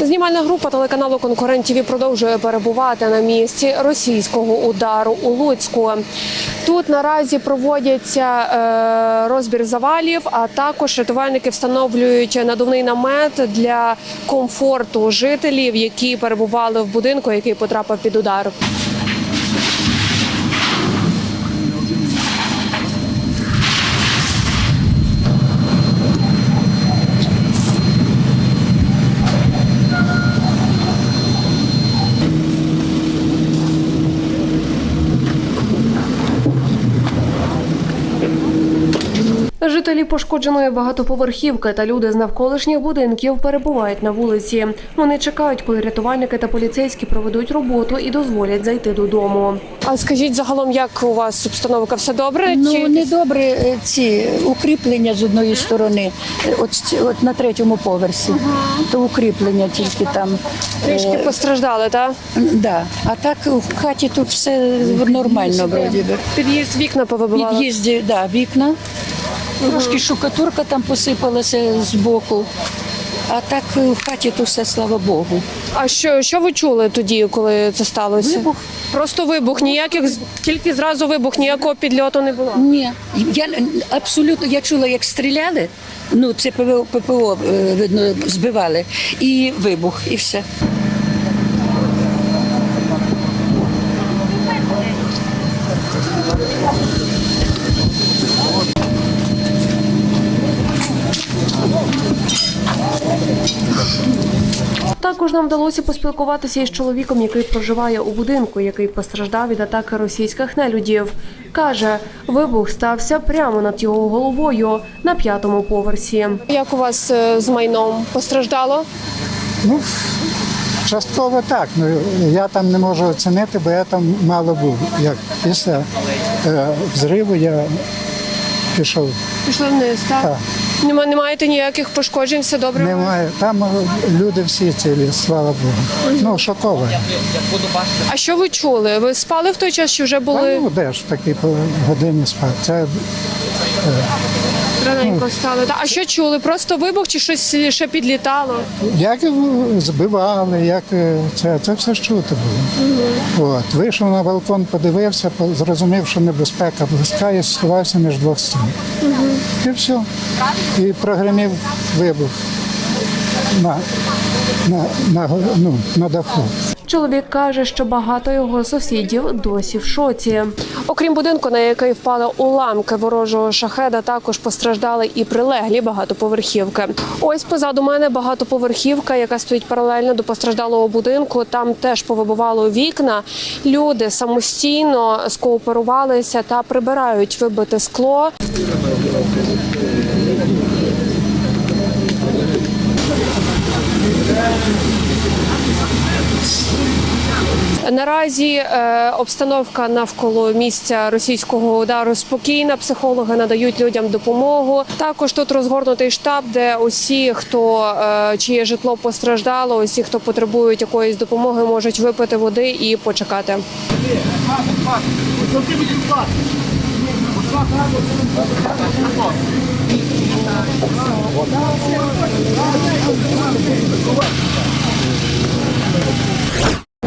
Знімальна група телеканалу конкурентів продовжує перебувати на місці російського удару у Луцьку. Тут наразі проводяться е, розбір завалів, а також рятувальники встановлюють надувний намет для комфорту жителів, які перебували в будинку, який потрапив під удар. Жителі пошкодженої багатоповерхівки та люди з навколишніх будинків перебувають на вулиці. Вони чекають, коли рятувальники та поліцейські проведуть роботу і дозволять зайти додому. А скажіть загалом, як у вас обстановка? Все добре? Ну недобре е, ці укріплення з одної сторони, е, от, от на третьому поверсі, то укріплення тільки там. трішки Е, постраждали, так? да. А так в хаті тут все нормально вроді би. Під'їзд вікна повибивали. Під'їзді, да, вікна. Трошки шукатурка там посипалася з боку. А так е, в хаті то все, слава Богу. А що, що ви чули тоді, коли це сталося? Вибух. Просто вибух, ніяких тільки зразу вибух, ніякого підльоту не було. Ні, я абсолютно я чула, як стріляли. Ну, це ППО е, видно збивали, і вибух, і все. Також нам вдалося поспілкуватися із чоловіком, який проживає у будинку, який постраждав від атаки російських нелюдів. Каже, вибух стався прямо над його головою на п'ятому поверсі. Як у вас е, з майном постраждало? Ну, частково так. Ну, я там не можу оцінити, бо я там мало був. Як після е, взриву я пішов. Пішли вниз, так? Так. Нема, не маєте ніяких пошкоджень, все добре? Немає. Там е, люди всі цілі, слава Богу. Ну, шоковано. А що ви чули? Ви спали в той час, чи вже були ну де ж в такій годині спати? Це раненько стали? Та, А що чули? Просто вибух чи щось ще підлітало? як збивали, як е, це, це все ж чути було. От. Вийшов на балкон, подивився, зрозумів, що небезпека близька і сховався між двох стін. І все. І прогремів вибух на, на, на, ну, на даху. Чоловік каже, що багато його сусідів досі в шоці. Окрім будинку, на який впали уламки ворожого шахеда, також постраждали і прилеглі багатоповерхівки. Ось позаду мене багатоповерхівка, яка стоїть паралельно до постраждалого будинку. Там теж повибивало вікна. Люди самостійно скооперувалися та прибирають вибите скло. Наразі е, обстановка навколо місця російського удару спокійна. Психологи надають людям допомогу. Також тут розгорнутий штаб, де усі, хто е, чиє житло постраждало, усі, хто потребують якоїсь допомоги, можуть випити води і почекати.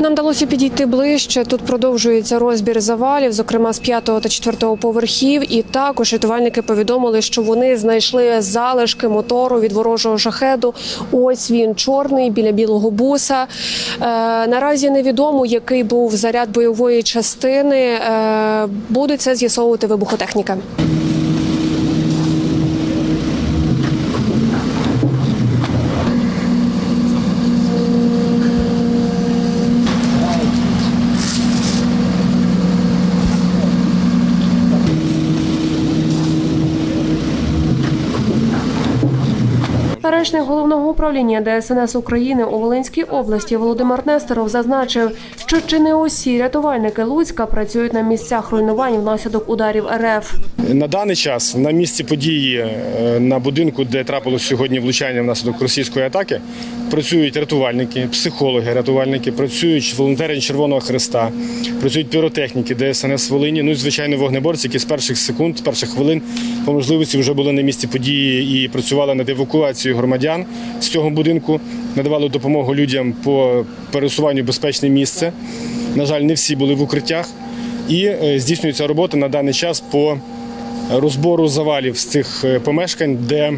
Нам вдалося підійти ближче. Тут продовжується розбір завалів, зокрема з п'ятого та четвертого поверхів. І також рятувальники повідомили, що вони знайшли залишки мотору від ворожого шахеду. Ось він чорний біля білого буса. Е, наразі невідомо, який був заряд бойової частини. Е, буде це з'ясовувати вибухотехніка. Речник головного управління ДСНС України у Волинській області Володимир Нестеров зазначив, що чи не усі рятувальники Луцька працюють на місцях руйнувань внаслідок ударів РФ. На даний час на місці події е, на будинку, де трапилось сьогодні влучання внаслідок російської атаки, працюють рятувальники, психологи, рятувальники, працюють волонтери Червоного Христа, працюють піротехніки, ДСНС Волині. Ну і звичайно, вогнеборці, які з перших секунд, з перших хвилин по можливості вже були на місці події і працювали над евакуацією громадян з цього будинку, надавали допомогу людям по пересуванню в безпечне місце. На жаль, не всі були в укриттях. І е, здійснюється робота на даний час по розбору завалів з цих е, помешкань, де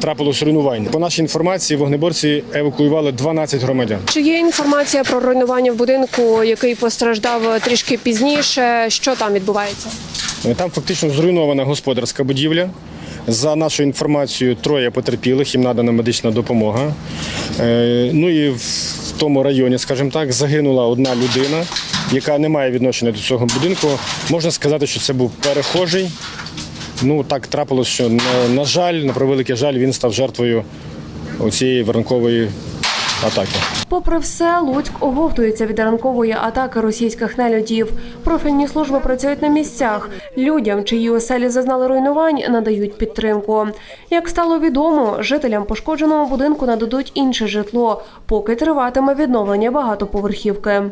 трапилось руйнування. По нашій інформації, вогнеборці евакуювали 12 громадян. Чи є інформація про руйнування в будинку, який постраждав трішки пізніше? Що там відбувається? Е, Там фактично зруйнована господарська будівля. За нашою інформацією, троє потерпілих, їм надана медична допомога. Е, Ну і в тому районі, скажімо так, загинула одна людина, яка не має відношення до цього будинку. Можна сказати, що це був перехожий. Ну так трапилось, що на, жаль, на превеликий жаль, він став жертвою цієї воронкової атаки. Попри все, Луцьк оговтується від ранкової атаки російських нелюдів. Профільні служби працюють на місцях. Людям, чиї оселі зазнали руйнувань, надають підтримку. Як стало відомо, жителям пошкодженого будинку нададуть інше житло, поки триватиме відновлення багатоповерхівки.